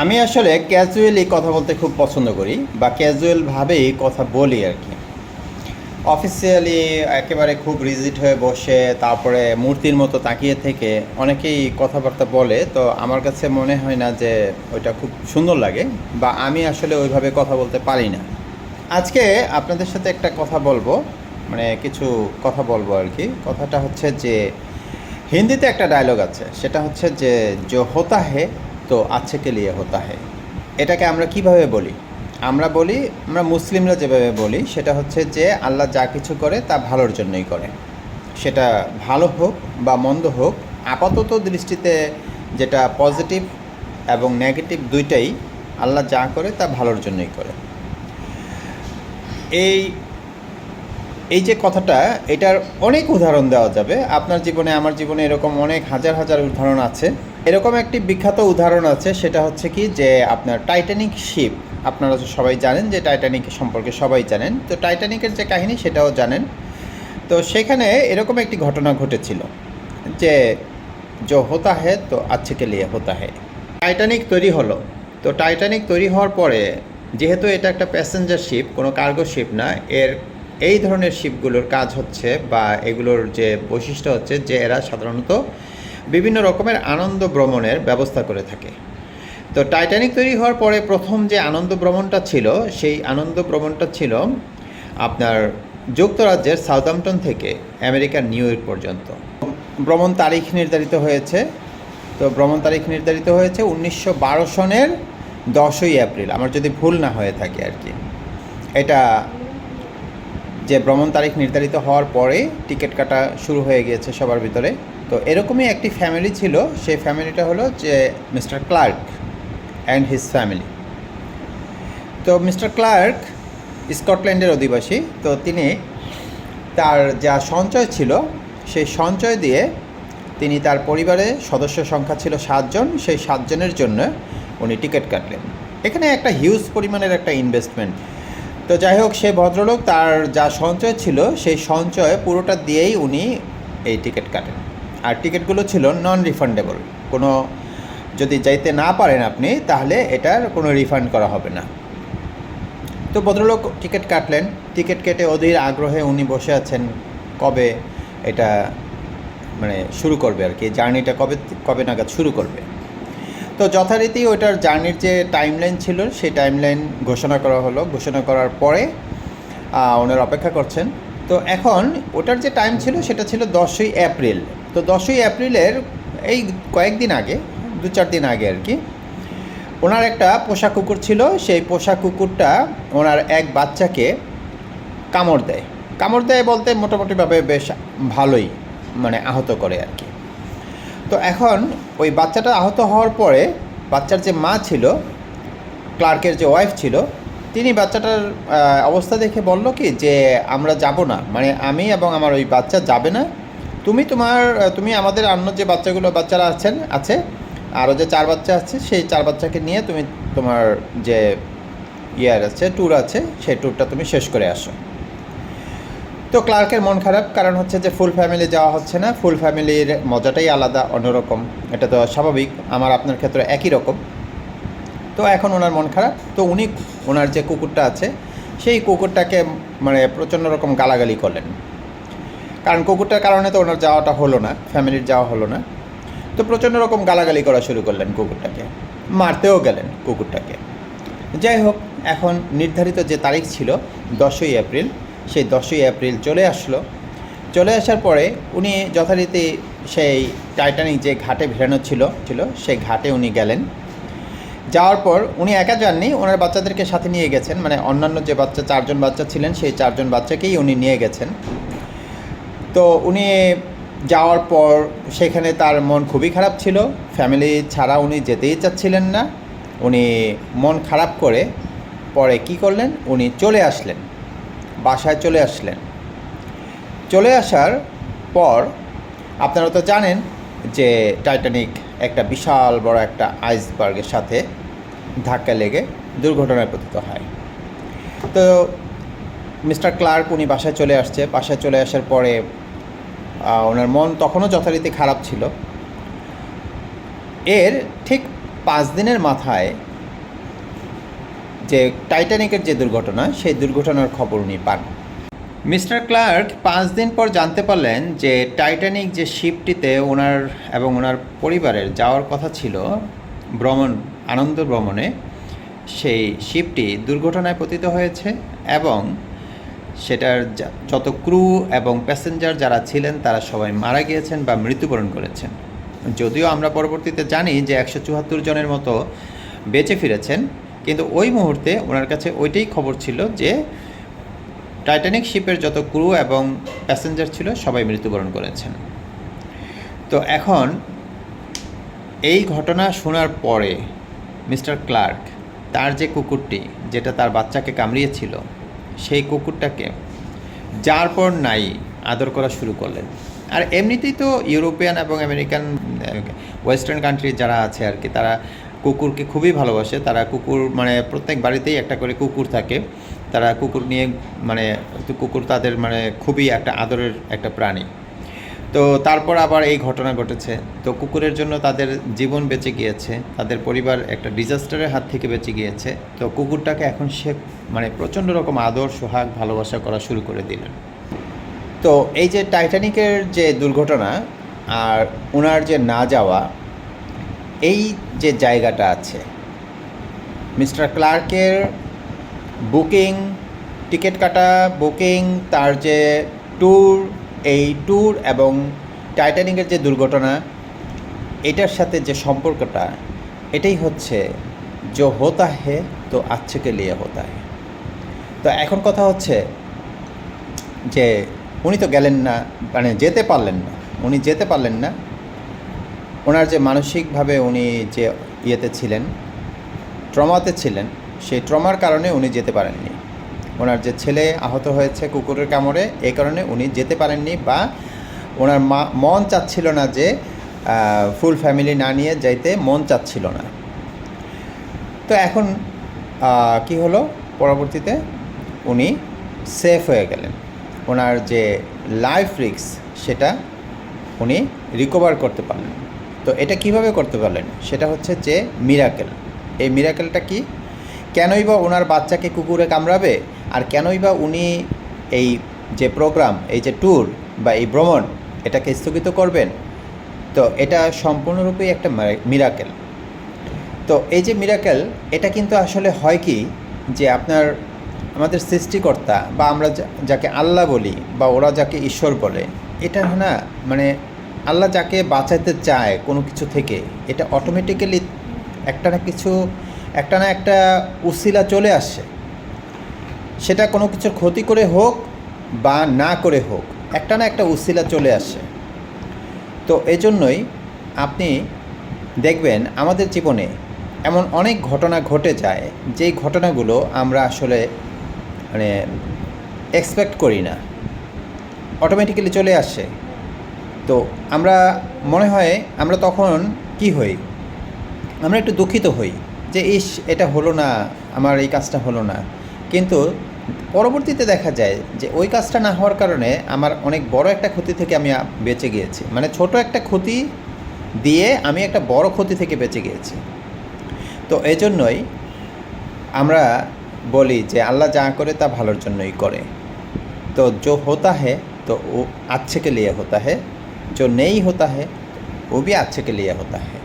আমি আসলে ক্যাজুয়ালি কথা বলতে খুব পছন্দ করি বা ক্যাজুয়ালভাবেই কথা বলি আর কি। অফিসিয়ালি একেবারে খুব রিজিট হয়ে বসে, তারপরে মূর্তির মতো তাকিয়ে থেকে অনেকেই কথাবার্তা বলে, তো আমার কাছে মনে হয় না যে ওইটা খুব সুন্দর লাগে বা আমি আসলে ওইভাবে কথা বলতে পারি না। আজকে আপনাদের সাথে একটা কথা বলব মানে কিছু কথা বলব আর কি। কথাটা হচ্ছে যে, হিন্দিতে একটা ডায়লগ আছে, সেটা হচ্ছে যে যে হোতা হে তো আছে কে লিয়ে होता है এটাকে আমরা কিভাবে বলি আমরা বলি আমরা মুসলিমরা যেভাবে বলি সেটা হচ্ছে যে আল্লাহ যা কিছু করে তা ভালোর জন্যই করে সেটা ভালো হোক বা মন্দ হোক আপাতত দৃষ্টিতে যেটা পজিটিভ এবং নেগেটিভ দুইটাই আল্লাহ যা করে তা ভালোর জন্যই করে এই এই যে কথাটা এটার অনেক উদাহরণ দেওয়া যাবে আপনার জীবনে আমার জীবনে এরকম অনেক হাজার হাজার উদাহরণ আছে এরকম একটি বিখ্যাত উদাহরণ আছে, সেটা হচ্ছে কি যে আপনার টাইটানিক শিপ আপনারা তো সবাই জানেন যে টাইটানিক সম্পর্কে সবাই জানেন। তো টাইটানিকের যে কাহিনী সেটাও জানেন। তো সেখানে এরকম একটি ঘটনা ঘটেছিল যে যো হতা হে, তো আচ্ছে কে লিয়ে হতা হে। টাইটানিক তৈরি হলো। তো টাইটানিক তৈরি হওয়ার পরে, যেহেতু এটা একটা প্যাসেঞ্জার শিপ কোনো কার্গো শিপ না, এর এই ধরনের শিপগুলোর কাজ হচ্ছে বা এগুলোর যে বৈশিষ্ট্য হচ্ছে যে এরা সাধারণত বিভিন্ন রকমের আনন্দ ভ্রমণের ব্যবস্থা করে থাকে। তো টাইটানিক তৈরি হওয়ার পরে প্রথম যে আনন্দ ভ্রমণটা ছিল, সেই আনন্দ ভ্রমণটা ছিল আপনার যুক্তরাজ্যের সাউদাম্পটন থেকে আমেরিকার নিউ ইয়র্ক পর্যন্ত। ভ্রমণ তারিখ নির্ধারিত হয়েছে। তো ভ্রমণ তারিখ নির্ধারিত হয়েছে উনিশশো বারো সনের দশই এপ্রিল। আমার যদি ভুল না হয়ে থাকে আর কি। এটা যে ভ্রমণ তারিখ নির্ধারিত হওয়ার পরে টিকিট কাটা শুরু হয়ে গিয়েছে সবার ভিতরে। তো এরকমই একটি ফ্যামিলি ছিল, সেই ফ্যামিলিটা হলো যে mister Clark and his family তো মিস্টার ক্লার্ক স্কটল্যান্ডের অধিবাসী, তো তিনি তার যা সঞ্চয় ছিল, সেই সঞ্চয় দিয়ে তিনি তার পরিবারে সদস্য সংখ্যা ছিল সাতজন, সেই সাতজনের জন্য উনি টিকিট কাটলেন। এখানে একটা হিউজ পরিমাণের একটা ইনভেস্টমেন্ট তো যাই হোক সে ভদ্রলোক তার যা সঞ্চয় ছিল, সেই সঞ্চয় পুরোটা দিয়েই উনি এই টিকিট কাটেন। আর টিকিটগুলো ছিল নন রিফান্ডেবল কোনো যদি যাইতে না পারেন আপনি, তাহলে এটার কোনো রিফান্ড করা হবে না। তো ভদ্রলোক টিকিট কাটলেন। টিকিট কেটে অধীর আগ্রহে উনি বসে আছেন কবে এটা মানে শুরু করবে আর কি, জার্নিটা কবে কবে নাগাদ শুরু করবে। তো যথারীতি ওইটার জার্নির যে টাইমলাইন ছিল, সেই টাইমলাইন ঘোষণা করা হলো। ঘোষণা করার পরে ওনারা অপেক্ষা করছেন। তো এখন ওটার যে টাইম ছিল, সেটা ছিল দশই এপ্রিল। তো দশই এপ্রিলের এই কয়েকদিন আগে, দু চার দিন আগে আর কি, ওনার একটা পোষা কুকুর ছিল। সেই পোষা কুকুরটা ওনার এক বাচ্চাকে কামড় দেয়। কামড় দেয় বলতে মোটামুটিভাবে বেশ ভালোই মানে আহত করে আর কি। তো এখন ওই বাচ্চাটা আহত হওয়ার পরে বাচ্চার যে মা ছিল, ক্লার্কের যে ওয়াইফ ছিল, তিনি বাচ্চাটার অবস্থা দেখে বলল কি যে আমরা যাব না মানে আমি এবং আমার ওই বাচ্চা যাবে না। তুমি তোমার তুমি আমাদের অন্য যে বাচ্চাগুলো, বাচ্চারা আছেন, আছে আরও যে চার বাচ্চা আছে, সেই চার বাচ্চাকে নিয়ে তুমি তোমার যে ইয়ার আছে ট্যুর আছে, সেই ট্যুরটা তুমি শেষ করে আসো। তো ক্লার্কের মন খারাপ, কারণ হচ্ছে যে ফুল ফ্যামিলি যাওয়া হচ্ছে না ফুল ফ্যামিলির মজাটাই আলাদা, অন্যরকম। এটা তো স্বাভাবিক, আমার আপনার ক্ষেত্রে একই রকম। তো এখন ওনার মন খারাপ, তো উনি, ওনার যে কুকুরটা আছে, সেই কুকুরটাকে মানে প্রচণ্ড রকম গালাগালি করলেন। কারণ কুকুরটার কারণে তো ওনার যাওয়াটা হলো না ফ্যামিলির যাওয়া হলো না। তো প্রচণ্ড রকম গালাগালি করা শুরু করলেন কুকুরটাকে। মারতেও গেলেন কুকুরটাকে। যাই হোক, এখন নির্ধারিত যে তারিখ ছিল দশই এপ্রিল, সেই দশই এপ্রিল চলে আসলো। চলে আসার পরে উনি যথারীতি সেই টাইটানিক যে ঘাটে ভিড়ানো ছিল ছিল, সেই ঘাটে উনি গেলেন। যাওয়ার পর উনি একা যাননি, ওনার বাচ্চাদেরকে সাথে নিয়ে গেছেন মানে অন্যান্য যে বাচ্চা, চারজন বাচ্চা ছিলেন, সেই চারজন বাচ্চাকেই উনি নিয়ে গেছেন। তো উনি যাওয়ার পর সেখানে তার মন খুবই খারাপ ছিল। ফ্যামিলি ছাড়া উনি যেতেই চাচ্ছিলেন না। উনি মন খারাপ করে পরে কি করলেন? উনি চলে আসলেন। বাসায় চলে আসলেন। চলে আসার পর আপনারা তো জানেন যে টাইটানিক একটা বিশাল বড় একটা আইসবার্গের সাথে ধাক্কা লেগে দুর্ঘটনায় পতিত হয়। তো মিস্টার ক্লার্ক উনি বাসায় চলে আসছে। বাসায় চলে আসার পরে ওনার মন তখনও যথারীতি খারাপ ছিল। এর ঠিক পাঁচ দিনের মাথায় যে টাইটানিকের যে দুর্ঘটনা, সেই দুর্ঘটনার খবর উনি পান। মিস্টার ক্লার্ক পাঁচ দিন পর জানতে পারলেন যে টাইটানিক যে শিপটিতে ওনার এবং ওনার পরিবারের যাওয়ার কথা ছিল, ভ্রমণ, আনন্দ ভ্রমণে, সেই শিপটি দুর্ঘটনায় পতিত হয়েছে এবং সেটার যত ক্রু এবং প্যাসেঞ্জার যারা ছিলেন, তারা সবাই মারা গিয়েছেন বা মৃত্যুবরণ করেছেন। যদিও আমরা পরবর্তীতে জানি যে একশো চুয়াত্তর জনের মতো বেঁচে ফিরেছেন, কিন্তু ওই মুহূর্তে ওনার কাছে ওইটাই খবর ছিল যে টাইটানিক শিপের যত ক্রু এবং প্যাসেঞ্জার ছিল, সবাই মৃত্যুবরণ করেছেন। তো এখন এই ঘটনা শোনার পরে মিস্টার ক্লার্ক, তার যে কুকুরটি, যেটা তার বাচ্চাকে কামড়িয়েছিল সেই কুকুরটাকে যার পর নাই আদর করা শুরু করলেন। আর এমনিতেই তো ইউরোপিয়ান এবং আমেরিকান ওয়েস্টার্ন কান্ট্রি যারা আছে আর কি, তারা কুকুরকে খুবই ভালোবাসে। তারা কুকুর মানে প্রত্যেক বাড়িতেই একটা করে কুকুর থাকে। তারা কুকুর নিয়ে মানে কুকুর তাদের মানে খুবই একটা আদরের একটা প্রাণী। তো তারপর আবার এই ঘটনা ঘটেছে। তো কুকুরের জন্য তাদের জীবন বেঁচে গিয়েছে, তাদের পরিবার একটা ডিজাস্টারের হাত থেকে বেঁচে গিয়েছে। তো কুকুরটাকে এখন সে মানে প্রচণ্ড রকম আদর, সোহাগ, ভালোবাসা করা শুরু করে দিলেন তো এই যে টাইটানিকের যে দুর্ঘটনা আর ওনার যে না যাওয়া, এই যে জায়গাটা আছে, মিস্টার ক্লার্কের বুকিং, টিকিট কাটা, বুকিং, তার যে ট্যুর এই ট্যুর এবং টাইটানিকের যে দুর্ঘটনা, এটার সাথে যে সম্পর্কটা, এটাই হচ্ছে যে হোতা হে, তো আচ্ছেকে লিয়ে হোতা হে। তো এখন কথা হচ্ছে যে উনি তো গেলেন না মানে যেতে পারলেন না, উনি যেতে পারলেন না। ওনার যে মানসিকভাবে উনি যে ইয়েতে ছিলেন, ট্রমাতে ছিলেন, সেই ট্রমার কারণে উনি যেতে পারেননি। ওনার যে ছেলে আহত হয়েছে কুকুরের কামড়ে এই কারণে উনি যেতে পারেননি বা ওনার মা, মন চাচ্ছিল না যে ফুল ফ্যামিলি না নিয়ে যাইতে মন চাচ্ছিল না। তো এখন কি হলো? পরবর্তীতে উনি সেফ হয়ে গেলেন। ওনার যে লাইফ রিক্স সেটা উনি রিকভার করতে পারলেন। তো এটা কীভাবে করতে পারলেন? সেটা হচ্ছে যে মিরাকেল এই মিরাকেলটা কি? কেনই বা ওনার বাচ্চাকে কুকুরে কামড়াবে? আর কেনই বা উনি এই যে প্রোগ্রাম এই যে ট্যুর বা এই ভ্রমণ এটাকে স্থগিত করবেন? তো এটা সম্পূর্ণরূপেই একটা মিরাকেল তো এই যে মিরাকেল এটা কিন্তু আসলে হয় কি যে আপনার, আমাদের সৃষ্টিকর্তা বা আমরা যাকে আল্লাহ বলি বা ওরা যাকে ঈশ্বর বলে, এটা না মানে আল্লাহ যাকে বাঁচাতে চায় কোনো কিছু থেকে, এটা অটোমেটিক্যালি একটা না কিছু, একটা না একটা উসিলা চলে আসে সেটা কোনো কিছুর ক্ষতি করে হোক বা না করে হোক, একটা না একটা উসিলা চলে আসে। তো এই জন্যই আপনি দেখবেন আমাদের জীবনে এমন অনেক ঘটনা ঘটে যায়, যেই ঘটনাগুলো আমরা আসলে মানে এক্সপেক্ট করি না। অটোমেটিক্যালি চলে আসে। তো আমরা মনে হয় আমরা তখন কি হই? আমরা একটু দুঃখিত হই যে, ইস, এটা হলো না, আমার এই কাজটা হলো না। কিন্তু পরবর্তীতে দেখা যায় যে ওই কাজটা না হওয়ার কারণে আমার অনেক বড় একটা ক্ষতি থেকে আমি আ- বেঁচে গিয়েছি মানে ছোট একটা ক্ষতি দিয়ে আমি একটা বড় ক্ষতি থেকে বেঁচে গিয়েছি তো এই জন্যই আমরা বলি যে আল্লাহ যা করে তা ভালোর জন্যই করে তো जो होता है तो वो अच्छे के लिए होता है जो नहीं होता है वो भी अच्छे के लिए होता है